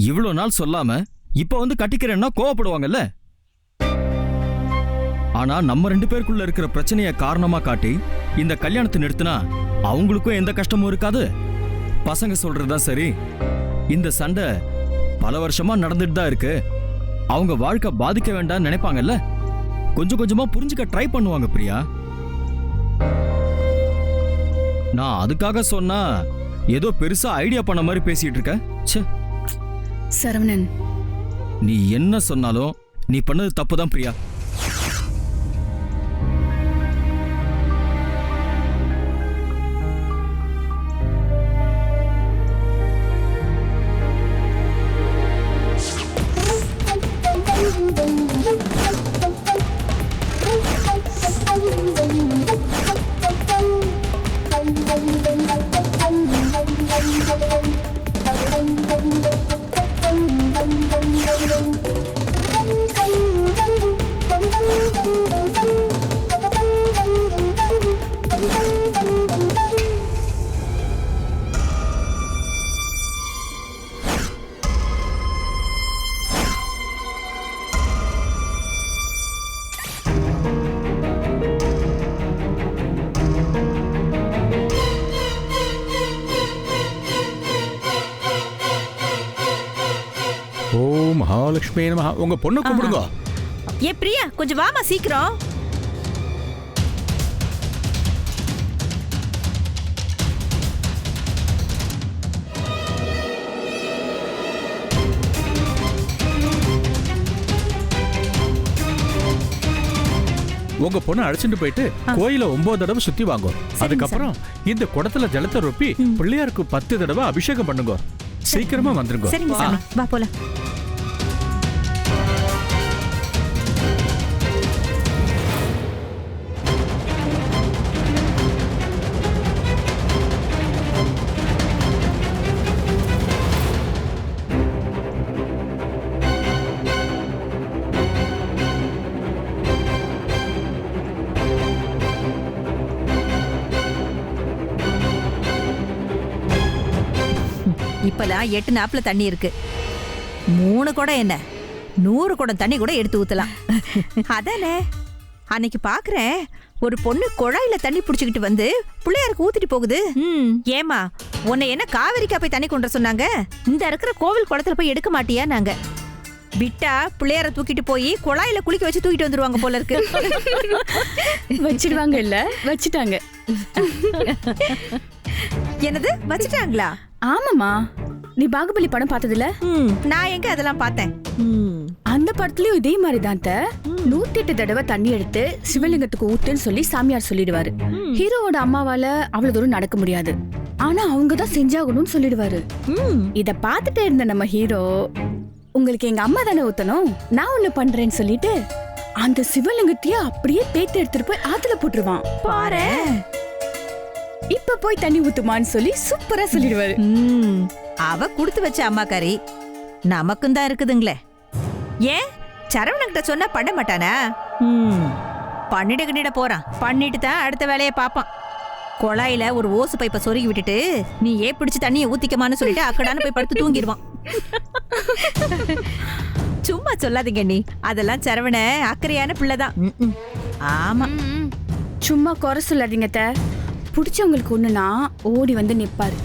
இவ்வளோ நாள் சொல்லாம இப்ப வந்து கட்டிக்கிறேன்னா கோவப்படுவாங்கல்ல? ஆனா நம்ம ரெண்டு பேருக்குள்ள இருக்கிற பிரச்சனையை காரணமா காட்டி இந்த கல்யாணத்தை நிறுத்தினா அவங்களுக்கும் எந்த கஷ்டமும் இருக்காது. பசங்க சொல்றதுதான் சரி. இந்த சண்டை பல வருஷமா நடந்துட்டு தான் இருக்கு. அவங்க வாழ்க்கை பாதிக்க வேண்டாம்னு நினைப்பாங்கல்ல? கொஞ்சம் கொஞ்சமா புரிஞ்சுக்க ட்ரை பண்ணுவாங்க பிரியா. நான் அதுக்காக சொன்னா ஏதோ பெருசா ஐடியா பண்ண மாதிரி பேசிட்டு இருக்கேன் ச்சே. சரவணன். நீ என்ன சொன்னாலும் நீ பண்ணது தப்பு தான் பிரியா. மகாலட்சுமி நம உங்க பொண்ணை கும்பிடுங்க. ஏ பிரியா கொஞ்சம் வாமா சீக்கிரம். உங்க பொண்ணை அழைச்சிட்டு போயிட்டு கோயில ஒன்பது தடவை சுத்தி வாங்க. அதுக்கப்புறம் இந்த குடத்துல ஜலத்தை ரொப்பி பிள்ளையாருக்கு பத்து தடவை அபிஷேகம் பண்ணுங்க. சீக்கிரமா வந்துருங்க. சரிங்க சாமி. வா போலாம். எட்டு நாப்புல தண்ணி இருக்கு. மூணு குடம் என்ன? நூறு குடம் தண்ணி கூட எடுத்து ஊத்தலாம். அதானே? அன்னைக்கு பாக்குறேன் ஒரு பொண்ணு குழாயில தண்ணி புடிச்சுக்கிட்டு வந்து பிள்ளையாருக்கு ஊத்திட்டு போகுது. ஏமா உன்னை என்ன காவிரிக்கா போய் தண்ணி கொண்டு சொன்னாங்க? இந்த இருக்கிற கோவில் குளத்துல போய் எடுக்க மாட்டியா நாங்க விட்டா பிள்ளையார தூக்கிட்டு போய் குழாயில குளிக்க வச்சு தூக்கிட்டு வந்துருவாங்க போல இருக்கு. வச்சிடுவாங்க இல்ல? வச்சிட்டாங்க. என்னது? வச்சுட்டாங்களா? ஆமாமா நீ பாகுபலி படம் பார்த்ததுல? நான் எங்க அதெல்லாம் பார்த்தேன். அந்த படத்துலயும் இதே மாதிரி தான் நூத்தி எட்டு தடவை தண்ணி எடுத்து சிவலிங்கத்துக்கு ஊத்துன்னு சொல்லி சாமியார் சொல்லிடுவாரு. ஹீரோவோட அம்மாவால அவ்வளவு தூரம் நடக்க முடியாது. ஆனா அவங்க தான் செஞ்சாகணும்னு சொல்லிடுவாரு. ம். இத பார்த்துட்டே இருந்த நம்ம ஹீரோ உங்களுக்கு எங்க அம்மா தானே ஊத்தணும்? நான் ஒண்ணு பண்றேன்னு சொல்லிட்டு அந்த சிவலிங்கத்தையே அப்படியே பேத்து எடுத்துட்டு போய் ஆத்துல போட்டுருவான். பாரேன். இப்ப போய் தண்ணி ஊத்துமான்னு சொல்லி சூப்பரா சொல்லிடுவாரு. ம், அவ குடுத்து வச்ச அம்மாக்காரி நமக்கும் தான் இருக்குதுங்களே. ஏன்? சரவணங்கிட்ட சொன்னா பண்ண மாட்டானா? ம், பண்ணிட கிண்டிட போறான். பண்ணிட்டு தான் அடுத்த வேலையை பார்ப்பான். குழாயில ஒரு ஓசு பைப்பை சொருகி விட்டுட்டு நீ ஏன் பிடிச்சு தண்ணியை ஊத்திக்கமான்னு சொல்லிட்டு அக்கடான்னு போய் படுத்து தூங்கிடுவான். சும்மா சொல்லாதீங்க நீ அதெல்லாம் சரவண அக்கறையான பிள்ளைதான். ஆமா. சும்மா குறை சொல்லாதீங்க. பிடிச்சவங்களுக்கு ஒண்ணுனா ஓடி வந்து நிப்பாரு.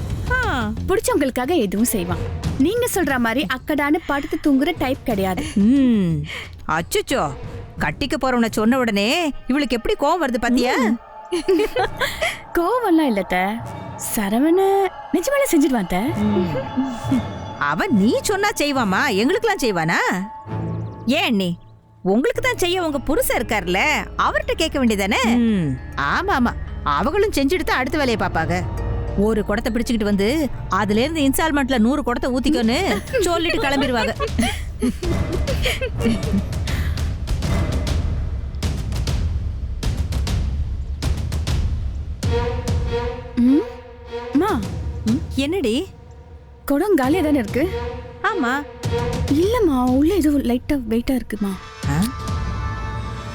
பிடிச்சவங்களுக்காக எதுவும் செய்வான். நீங்க சொல்ற மாதிரி அக்கடான்னு படுத்து தூங்குற டைப் கிடையாது. ம். அச்சுச்சோ. கட்டிக்க போறவன சொன்ன உடனே இவளுக்கு எப்படி கோவம் வருது பாத்தியா? கோவம்லாம் இல்ல. சரவண நிஜமால செஞ்சிடுவான். அவன் நீ சொன்னா செய்வாமா? எங்களுக்கெல்லாம் செய்வானா? ஏன் நீ உங்களுக்கு தான் செய்ய உங்க புருஷன் இருக்கார்ல அவர்கிட்ட கேட்க வேண்டியதானே ஆமா ஆமா அவங்களும் செஞ்சுட்டு தான் அடுத்த வேலையை பாப்பாங்க ஒரு குடத்தை பிடிச்சுக்கிட்டு வந்து அதுல இருந்து இன்ஸ்டால்மெண்ட்ல நூறு குடத்தை ஊத்திக்கோன்னு சொல்லிட்டு கிளம்பிடுவாங்க. என்னடி? குடம் காலியா தானே இருக்கு? ஆமா. இல்லம்மா உள்ள ஏதோ லைட்டா வெயிட்டா இருக்குமா?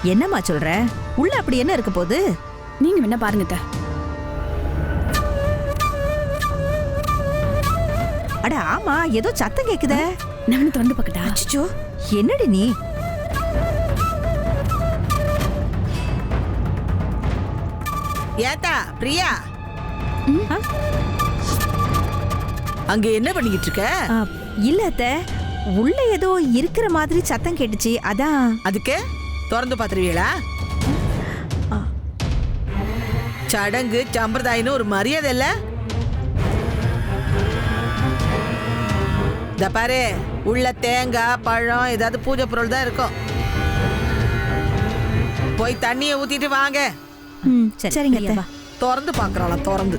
என்னம்மா சொல்ற? உள்ள அப்படி என்ன இருக்க போகுது? நீங்க வேணா பாருங்க அட ஆமா ஏதோ சத்தம் கேக்குதே. நான் திறந்து பார்க்கட்டா? அச்சோ என்னடி நீ? ஏத்தா பிரியா. ஆ? அங்க என்ன பண்ணிக்கிட்டு இருக்க? இல்ல அத்தை. உள்ள ஏதோ இருக்கிற மாதிரி சத்தம் கேட்டுச்சு அதான். அதுக்கு? திறந்து பாத்துருவீங்களா. சடங்கு சம்பிரதாயம்னு ஒரு மரியாதை இல்ல? பாரு. உள்ள தேங்காய் பழம் ஏதாவது பூஜை பொருள் தான் இருக்கும். போய் தண்ணியை ஊத்திட்டு வாங்க. ம், சரிங்க அத்தை. திறந்து பாக்குறாளாம் திறந்து.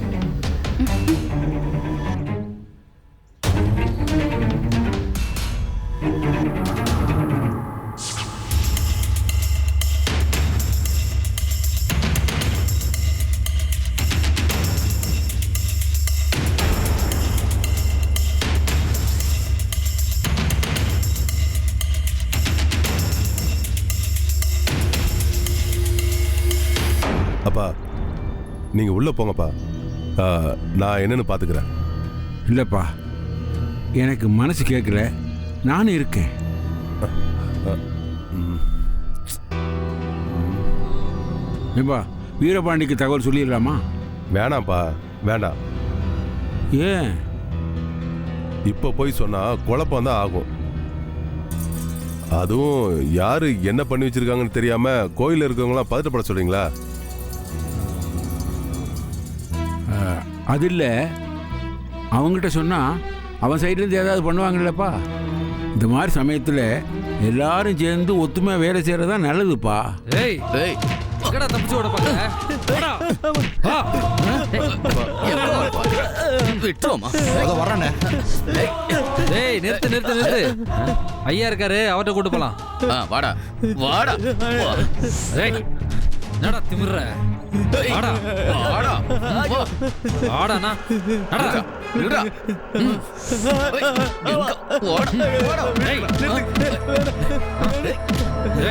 நீங்க உள்ள போங்கப்பா. நான் என்னன்னு பாத்துக்கிறேன். இல்லைப்பா. எனக்கு மனசு கேட்கல நானும் இருக்கேன். ஏப்பா வீரபாண்டிக்கு தகவல் சொல்லிடலாமா? வேணாம்ப்பா வேண்டாம். ஏன்? இப்போ போய் சொன்னா குழப்பம் தான் ஆகும். அதுவும் யாரு என்ன பண்ணி வச்சிருக்காங்கன்னு தெரியாம கோயில்ல இருக்கவங்களாம் பதட்டப்பட சொல்றீங்களா? அது இல்லை அவங்ககிட்ட சொன்னால் அவன் சைட்லேருந்து ஏதாவது பண்ணுவாங்கல்லப்பா? இந்த மாதிரி சமயத்தில் எல்லாரும் சேர்ந்து ஒத்துமையாக வேலை செய்கிறது தான் நல்லதுப்பா. ஏய் ஏய். எங்கடா தப்பிச்சு ஓட பாக்க போடா. வா. விட்டுருவோமா டேய் நிறுத்து நிறுத்து நிறுத்து. ஐயா இருக்காரு அவர்ட்ட கூட்டு போலாம். வாடா. வாடா. ஏய் என்னடா திமிர்ற? வாடா. வாடா. வாடாண்ணா. நடா ஏய்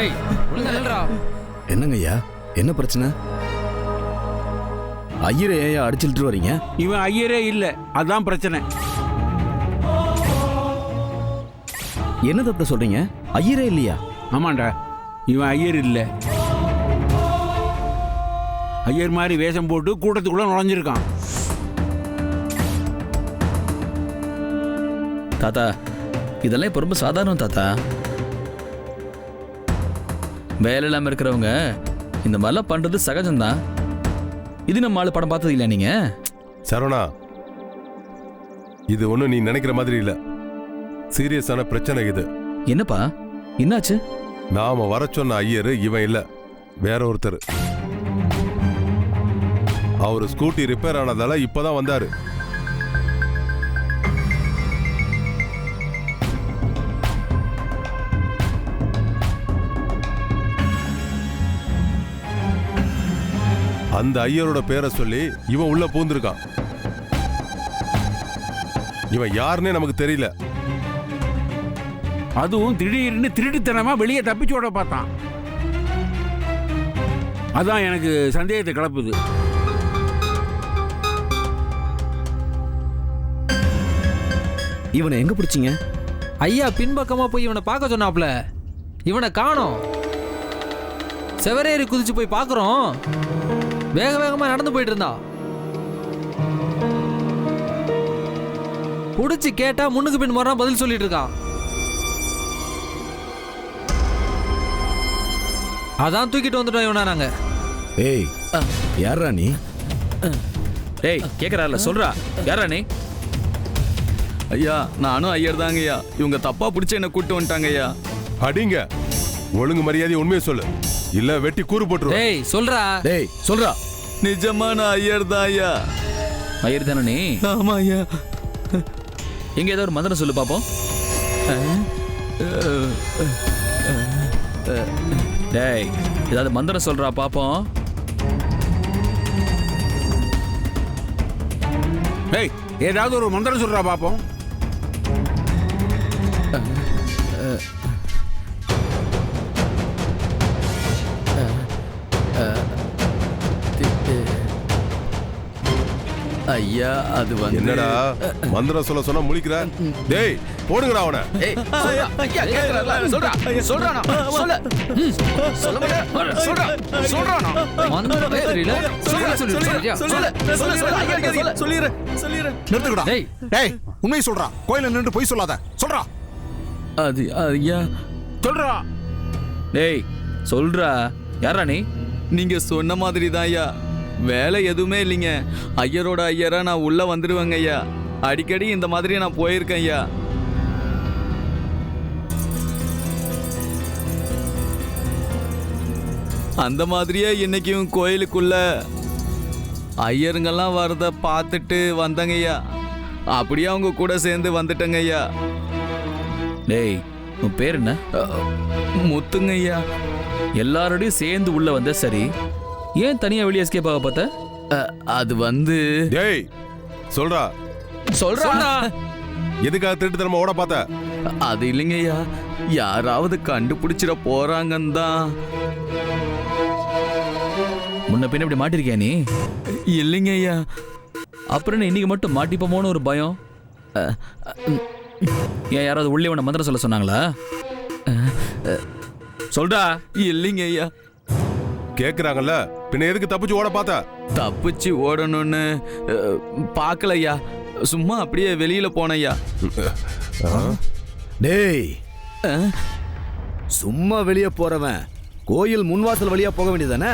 ஏய் ஒழுங்கா நில்றா. என்னங்க ஐயா என்ன பிரச்சனை? ஐயரை ஏன் அடிச்சுட்டு வரீங்க? இவன் ஐயரே இல்லை. அதான் பிரச்சனை. என்ன தப்பு சொல்றீங்க? ஐயரே இல்லையா? ஆமாண்டா. இவன் ஐயர் இல்லை. ஐயர் மாதிரி வேஷம் போட்டு கூட்டத்துக்குள்ளே நுழைஞ்சிருக்கான். தாத்தா இதெல்லாம் இப்போ ரொம்ப சாதாரணம் தாத்தா. வேலை இல்லாமல் இருக்கிறவங்க இந்த மாதிரிலாம் பண்ணுறது சகஜம்தான். இது நம்ம ஆளு படம் பார்த்தது இல்லையா நீங்க? சரவணா இது ஒன்றும் நீ நினைக்கிற மாதிரி இல்ல. சீரியஸான பிரச்சனை இது. என்னப்பா? என்னாச்சு? நாம வர சொன்ன ஐயர் இவன் இல்ல. வேற ஒருத்தர். அவர் ஸ்கூட்டி ரிப்பேர் ஆனதால இப்பதான் வந்தாரு. அந்த ஐயரோட பேரை சொல்லி இவன் உள்ள பூந்திருக்கான். இவன் யாருன்னே நமக்கு தெரியல. அதுவும் திடீர்னு திருடித்தனமா வெளியே தப்பிச்சோட பார்த்தான். அதான் எனக்கு சந்தேகத்தை கிளப்புது. இவனை எங்க பிடிச்சிங்க? ஐயா பின்பக்கமா போய் இவனை பார்க்க சொன்னாப்ல. இவனை காணோம். செவரேறி குதிச்சு போய் பார்க்குறோம். வேக வேகமா நடந்து போயிட்டு இருந்தா. புடிச்சு கேட்டா முன்னுக்கு பின் முறை பதில் சொல்லிட்டு இருக்கான். அதான் தூக்கிட்டு வந்துட்டோம் இவனா நாங்க. ஏய் யாரா நீ? ஏய் கேக்குறாருல சொல்றா. யாரா நீ? ஐயா நானும் ஐயர் தாங்க ஐயா. இவங்க தப்பா பிடிச்ச என்ன கூட்டு வந்துட்டாங்க ஐயா. அடிங்க. ஒழுங்கு மரியாதை உண்மையை சொல்லு. இல்ல வெட்டி கூறு போட்டுருவேன். டேய் சொல்றா. டேய் சொல்றா. நிஜமான ஐயர் தான் ஐயா. ஐயர் தானே நீ? ஆமா ஐயா. எங்க ஏதோ ஒரு மந்திரம் சொல்லு பாப்போம். டேய் ஏதாவது மந்திரம் சொல்றா பாப்போம். ஏய் ஏதாவது ஒரு மந்திரம் சொல்றா பாப்போம். ஐயா அது வந்து என்னடா மந்திரம் சொல்ல சொன்னா முழிக்கிற டேய் போடுங்கடா அவனை ஏய், சொல்றா. ஐயா, சொல்றா. சொல்றானா? சொல்லு. சொல்ல மாட்டே. சொல்றா. சொல்றானா? மந்திரமே தெரியல சொல்லு சொல்லு சொல்லு, சொல்லு, சொல்லு. ஐயா, சொல்லு. டேய் டேய் உண்மையை சொல்றா கோயில நின்று பொய் சொல்லாத சொல்றா அது ஐயா சொல்றா டேய் சொல்றா யாரா நீ நீங்க சொன்ன மாதிரி தான் ஐயா வேலை எதுவுமே இல்லைங்க. ஐயரோட ஐயரா நான் உள்ள வந்துடுவேங்க ஐயா. அடிக்கடி இந்த மாதிரி நான் போயிருக்கேன் ஐயா. அந்த மாதிரியே இன்னைக்கும் கோயிலுக்குள்ள ஐயருங்கெல்லாம் வரத பார்த்துட்டு வந்தங்க ஐயா. அப்படியே அவங்க கூட சேர்ந்து வந்துட்டங்க ஐயா. டேய் உன் பேர் என்ன? முத்துங்க ஐயா. எல்லாரோடையும் சேர்ந்து உள்ள வந்த சரி? ஏன் தனியா வெளியே எஸ்கேப் ஆக பார்த்த? அது வந்து டேய் சொல்றா. சொல்றா. எதுக்காக திருட்டுத்தனமா ஓட பார்த்த? அது இல்லைங்க ஐயா யாராவது கண்டுபிடிச்சிட போறாங்கன்னு தான். முன்ன பின்ன இப்படி மாட்டிருக்கியா நீ? இல்லைங்க ஐயா அப்புறம் என்ன இன்னைக்கு மட்டும் மாட்டிப்போமோன்னு ஒரு பயம்? ஏன் யாராவது உள்ளே உன்னை மந்திரம் சொல்ல சொன்னாங்களா? சொல்டா இல்லைங்க ஐயா கேக்குறாங்கல்ல? பின்ன எதுக்கு தப்பிச்சு ஓட பார்த்த? தப்பிச்சு ஓடணும்னு அ, பார்க்கல ஐயா சும்மா அப்படியே வெளியில போனையா? டேய். சும்மா வெளியே போறவன் கோயில் முன்வாசல் வழியா போக வேண்டியதானே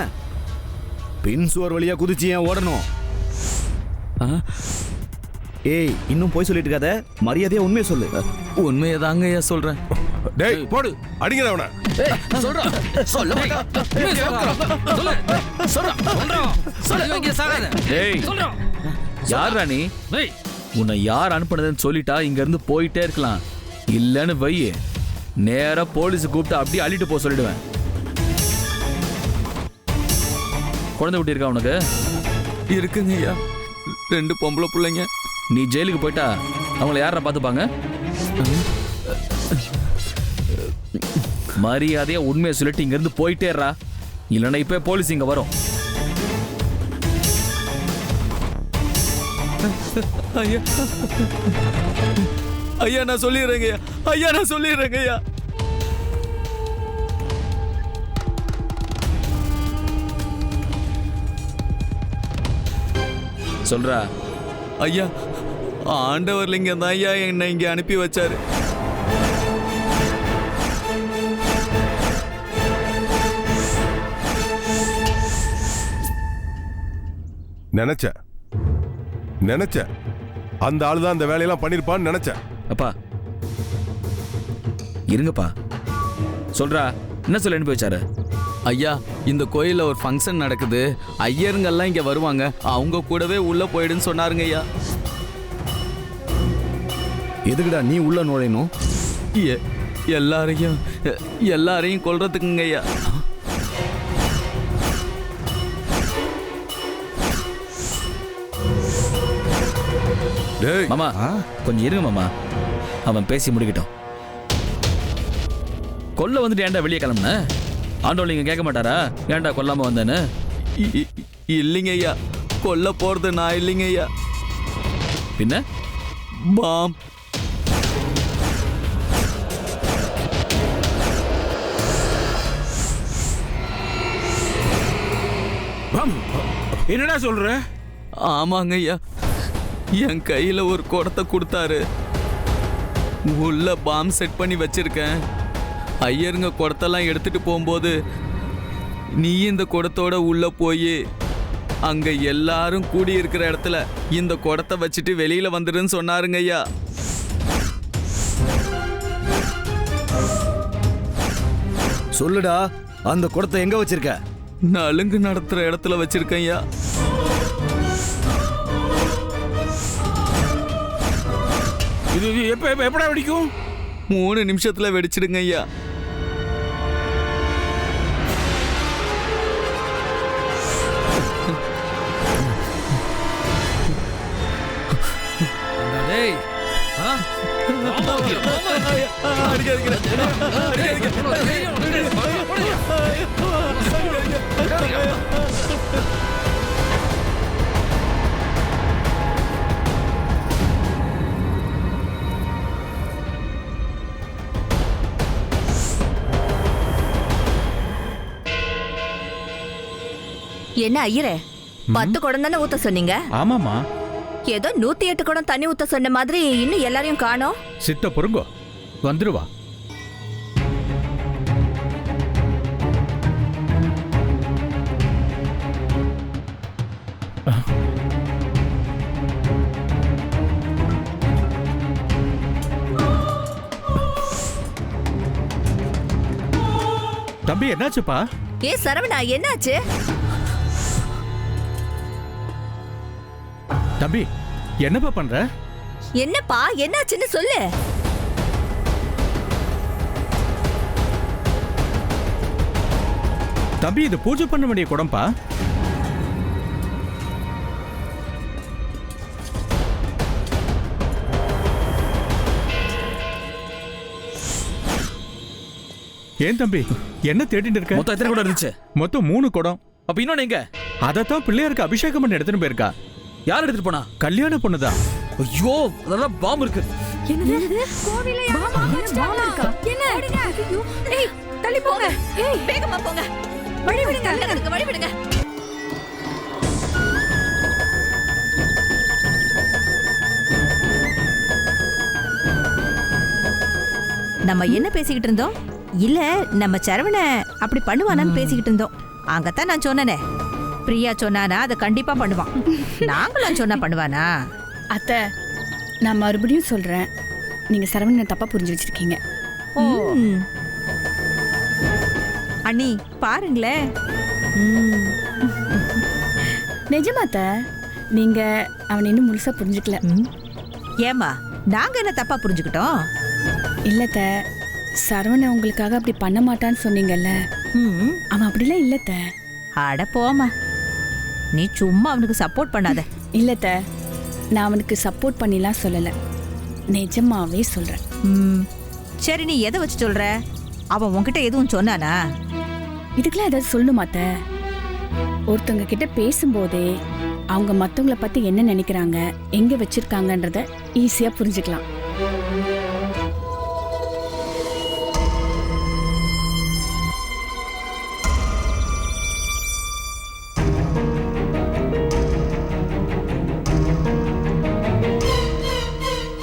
பின் சுவர் வழியா குதிச்சு ஏன் ஓடணும்? ஏய் இன்னும் போய் சொல்லிட்டு இருக்காத. மரியாதையா உண்மையை சொல்லு. உண்மையை தாங்க ஐயா சொல்றேன். டேய் போடு. அடிங்கடா அவனை. சொல்றா. சொல்ல மாட்டா. சொல்லு. சொல்றா. சொல்றா. சொல்லு இங்க சாகாத. டேய். சொல்றா. யாரா டேய் உன்னை யார் அனுப்புனதுன்னு சொல்லிட்டா இங்க இருந்து போயிட்டே இருக்கலாம். இல்லைன்னு வை நேரா போலீஸ் கூப்பிட்டு அப்படியே அள்ளிட்டு போக சொல்லிடுவேன். குழந்தை குட்டி இருக்கா உனக்கு? இருக்குங்க ஐயா ரெண்டு பொம்பளை பிள்ளைங்க. நீ ஜெயிலுக்கு போயிட்டா? அவங்கள யாரா பார்த்துப்பாங்க? மரியாதையா உண்மையை சொல்லிட்டு இங்க இருந்து போயிட்டேறா இல்லைன்னா இப்ப போலீஸ் இங்க வரும். ஐயா. ஐயா நான் சொல்லிடுறேங்க ஐயா. ஐயா நான் சொல்லிடுறேங்க ஐயா. சொல்றா. ஐயா ஆண்டவர் லிங்கம் தான் ஐயா என்னை இங்க அனுப்பி வச்சாரு. நினைச்சேன் நினைச்சேன் அந்த ஆளு தான் அந்த வேலையெல்லாம் பண்ணிருப்பான்னு நினைச்சேன் அப்பா. இருங்கப்பா. சொல்றா என்ன சொல்ல அனுப்பி வச்சாரு? ஐயா இந்த கோயில்ல ஒரு ஃபங்க்ஷன் நடக்குது. ஐயருங்கெல்லாம் இங்க வருவாங்க. அவங்க கூடவே உள்ள போயிடுன்னு சொன்னாருங்க ஐயா. எதுக்குடா நீ உள்ள நுழையணும்? எல்லாரையும் எ- எல்லாரையும் கொல்றதுக்குங்க ஐயா. மாமா கொஞ்சம் இருங்க மாமா. அவன் பேசி முடிக்கட்டும். கொல்ல வந்துட்டு ஏன்டா வெளியே கிளம்புன? ஆண்டவன் நீங்க கேட்க மாட்டாரா? ஏன்டா கொல்லாம வந்தேன்னு? இல்லைங்க ஐயா. கொல்ல போறது நான் இல்லைங்க ஐயா. பின்ன? பாம். பம். என்னடா சொல்ற? ஆமாங்க ஐயா. என் கையில ஒரு குடத்தை கொடுத்தாரு. உள்ள பாம் செட் பண்ணி வச்சிருக்கேன். ஐயருங்க குடத்தெல்லாம் எடுத்துட்டு போகும்போது நீ இந்த குடத்தோட உள்ள போய் அங்க எல்லாரும் கூடி இருக்கிற இடத்துல இந்த குடத்தை வச்சுட்டு வெளியில வந்துடுன்னு சொன்னாருங்க ஐயா. சொல்லுடா அந்த குடத்தை எங்க வச்சிருக்க? நலுங்கு நடத்துற இடத்துல வச்சிருக்கேன் ஐயா. இது எப்ப எப்ப- எப்படா வெடிக்கும்? மூணு நிமிஷத்துல வெடிச்சிடுங்க ஐயா. டேய் ஆ? ஆமா, ஆமா. என்ன ஐயரே? பத்து குடம் தானே ஊத்த சொன்னீங்க? ஆமாமா ஏதோ நூத்தி எட்டு குடம் தண்ணி ஊத்த சொன்ன மாதிரி இன்னும் எல்லாரையும் காணோம். சித்த பொறுங்கோ. வந்துருவா தம்பி என்னாச்சுப்பா? ஏ சரவணா என்னாச்சு? தம்பி என்னப்பா பண்ற? என்னப்பா என்னாச்சுன்னு சொல்லு. தம்பி இது பூஜை பண்ண வேண்டிய குடம்பா? ஏன் தம்பி என்ன தேடிட்டு இருக்க? மொத்தம் எத்தனை குடம் இருந்துச்சு? மொத்தம் மூணு குடம். அப்ப இன்னொன்னு எங்க? அதத்தான் பிள்ளையாருக்கு அபிஷேகம் பண்ணி எடுத்துட்டு போயிருக்கா. யார் எடுத்துட்டு போனா? கல்யாண பொண்ணுதான் ஐயோ அதெல்லாம் பாம்பு இருக்கு. ஏய் தள்ளி போங்க. ஏய். வேகமா போங்க. வழி விடுங்க. வழி விடுங்க. நம்ம என்ன பேசிக்கிட்டு இருந்தோம்? இல்ல நம்ம சரவண அப்படி பண்ணுவானான்னு பேசிக்கிட்டு இருந்தோம். அங்கத்தான் நான் சொன்னனே. பிரியா சொன்னானா அதை கண்டிப்பா பண்ணுவான். நாங்களும் சொன்னா பண்ணுவானா? அத்தை நான் மறுபடியும் சொல்றேன். நீங்க சரவணனை தப்பா புரிஞ்சு வச்சிருக்கீங்க. ம். அண்ணி பாருங்களேன். ம். நிஜமாத்த நீங்க அவனை இன்னும் முழுசா புரிஞ்சுக்கல. ம். ஏம்மா நாங்க என்ன தப்பா புரிஞ்சுக்கிட்டோம்? இல்லத்த சரவணன் உங்களுக்காக அப்படி பண்ண மாட்டான்னு சொன்னீங்கல்ல. ம். அவன் அப்படிலாம் இல்லத்த அட போம்மா. நீ சும்மா அவனுக்கு சப்போர்ட் பண்ணாத. இல்லத்த நான் அவனுக்கு சப்போர்ட் பண்ணிலாம் சொல்லல. நிஜமாவே சொல்றேன். ம். சரி நீ எதை வச்சு சொல்ற? அவன் உன்கிட்ட எதுவும் சொன்னானா? இதுக்கெல்லாம் ஏதாவது சொல்லணுமாத்த ஒருத்தவங்க கிட்ட பேசும்போதே அவங்க மத்தவங்கள பத்தி என்ன நினைக்கிறாங்க எங்க வச்சிருக்காங்கன்றத ஈஸியா புரிஞ்சுக்கலாம்.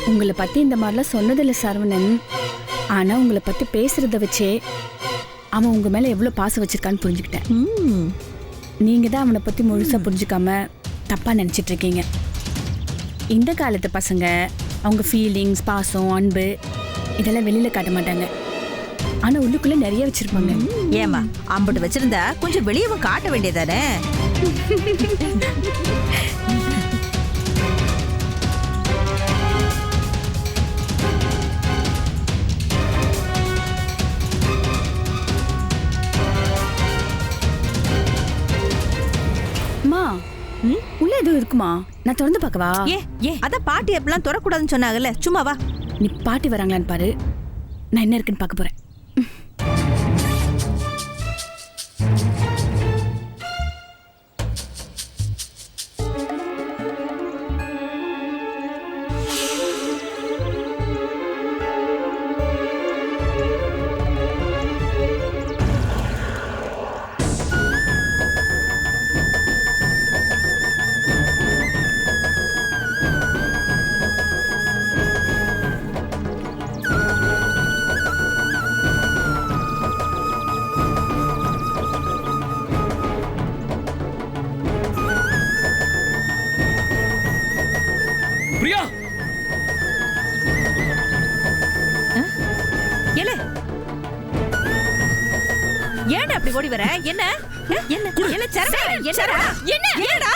உங்களை பத்தி இந்த மாதிரிலாம் சொன்னதில்ல சரவணன். ஆனா உங்களை பத்தி பேசுறத வச்சே அவன் உங்க மேல எவ்வளவு பாசம் வச்சிருக்கான்னு புரிஞ்சுக்கிட்டேன். ம். நீங்க தான் அவனை பத்தி முழுசா புரிஞ்சுக்காம தப்பா நினைச்சிட்டு இருக்கீங்க. இந்த காலத்து பசங்க அவங்க ஃபீலிங்ஸ் பாசம் அன்பு இதெல்லாம் வெளியில காட்ட மாட்டாங்க. ஆனா உள்ளுக்குள்ள நிறைய வச்சிருப்பாங்க. ஏமா அம்புட்டு வச்சிருந்தா கொஞ்சம் வெளியவும் காட்ட வேண்டியதானே? உள்ள எதுவும் இருக்குமா? நான் திறந்து பார்க்கவா? ஏ ஏ அதான் பாட்டி எப்பெல்லாம் தொடக்கூடாதுன்னு சொன்னாங்கல்ல. சும்மா வா. நீ பாட்டி வராங்களான்னு பாரு. நான் என்ன இருக்குன்னு பார்க்க போறேன். என்ன என்னடா?